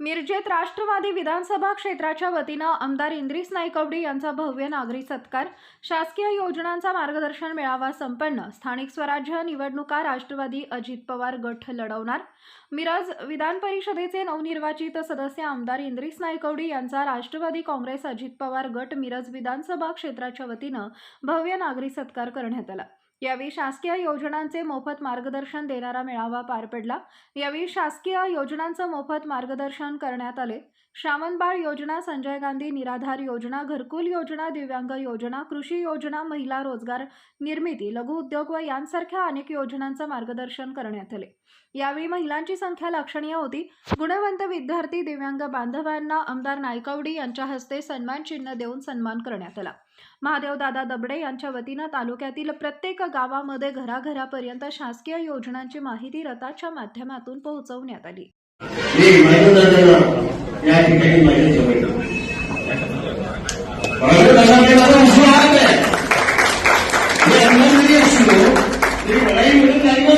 मिरजेत राष्ट्रवादी विधानसभा क्षेत्राच्या वतीनं आमदार इंद्रिस नायकवडी यांचा भव्य नागरी सत्कार शासकीय योजनांचा मार्गदर्शन मेळावा संपन्न स्थानिक स्वराज्य निवडणुका राष्ट्रवादी अजित पवार गट लढवणार. मिरज विधान परिषदेचे नवनिर्वाचित सदस्य आमदार इंद्रिस नायकवडी यांचा राष्ट्रवादी काँग्रेस अजित पवार गट मिरज विधानसभा क्षेत्राच्या वतीनं भव्य नागरी सत्कार करण्यात आला. यावेळी शासकीय योजनांचे मोफत मार्गदर्शन देणारा मेळावा पार पडला. यावेळी शासकीय योजनांचं मोफत मार्गदर्शन करण्यात आले. श्रावणबाळ योजना संजय गांधी निराधार योजना घरकुल योजना दिव्यांग योजना कृषी योजना महिला रोजगार निर्मिती लघु उद्योग व यांसारख्या अनेक योजनांचं मार्गदर्शन करण्यात आले. यावेळी महिलांची संख्या लक्षणीय होती. गुणवंत विद्यार्थी दिव्यांग बांधवांना आमदार नायकवडी यांच्या हस्ते सन्मान चिन्ह देऊन सन्मान करण्यात आला. महादेवदादा दबडे यांच्या वतीनं तालुक्यातील प्रत्येक गावामध्ये घराघरापर्यंत शासकीय योजनांची माहिती रथाच्या माध्यमातून पोहोचवण्यात आली. मी मदत लागणार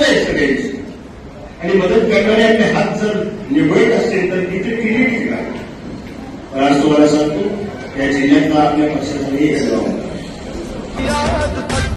आहे. आणि मदत करणाऱ्यांचे हात जर निवडत असतील तर तिथे किती ठीक आहे. आज तुम्हाला सांगतो या जिल्ह्यातला आपल्या पक्षाचा एक